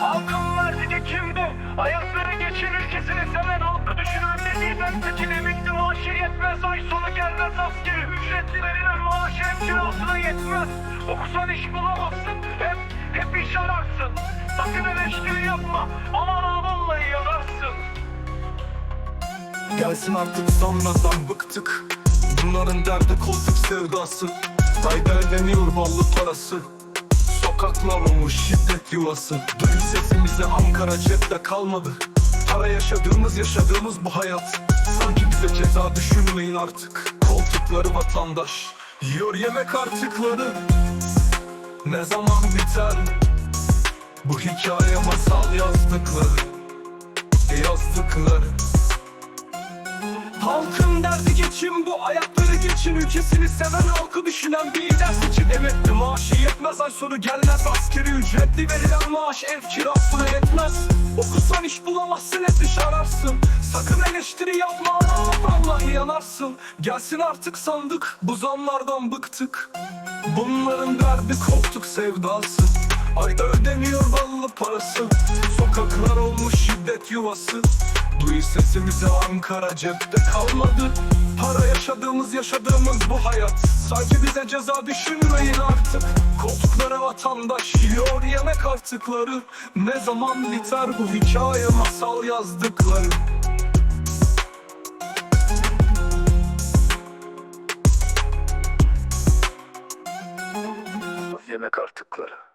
Halkın verdiği kimdi? Ayakları geçin ülkesini seven halkı düşünen dediğinden seçin emekli maaşı yetmez. Ay sonu gelmez. Askeri ücretli verilen maaş hem kirasına yetmez. Okusan iş bulamazsın. Hep hep iş ararsın. Sakın eleştiri yapma. Aman vallahi yanarsın. Gelsin artık sonradan bıktık. Bunların derdi koltuk sevdası. Ayda ödeniyor ballı parası Olmuş şiddet yuvası. Duy sesimize Ankara cepte kalmadı. Para yaşadığımız yaşadığımız bu hayat. Sanki bize ceza düşünmeyin artık. Koltukları vatandaş Yiyor yemek artıkları. Ne zaman biter Bu hikaye? Masal yazdıkları Yazdıkları. Halkın derdi geçim bu ayakları geçin. Ülkesini seven halkı düşünen bir maaşı yetmez ay sonu gelmez. Askeri ücretli verilen maaş ev kirasına yetmez. Okusan iş bulamazsın hep iş ararsın. Sakın eleştiri yapma vallahi yanarsın. Gelsin artık sandık bu zamlardan bıktık. Bunların derdi koltuk sevdası Ayda ödeniyor ballı parası. Sokaklar olmuş şiddet yuvası. Duy sesimizi Ankara cepte kalmadı Para yaşadığımız yaşadığımız bu hayat. Sanki bize ceza düşünmeyin artık. Koltuklara vatandaş yiyor yemek artıkları. Ne zaman biter bu hikaye? Masal yazdıkları. Yemek artıkları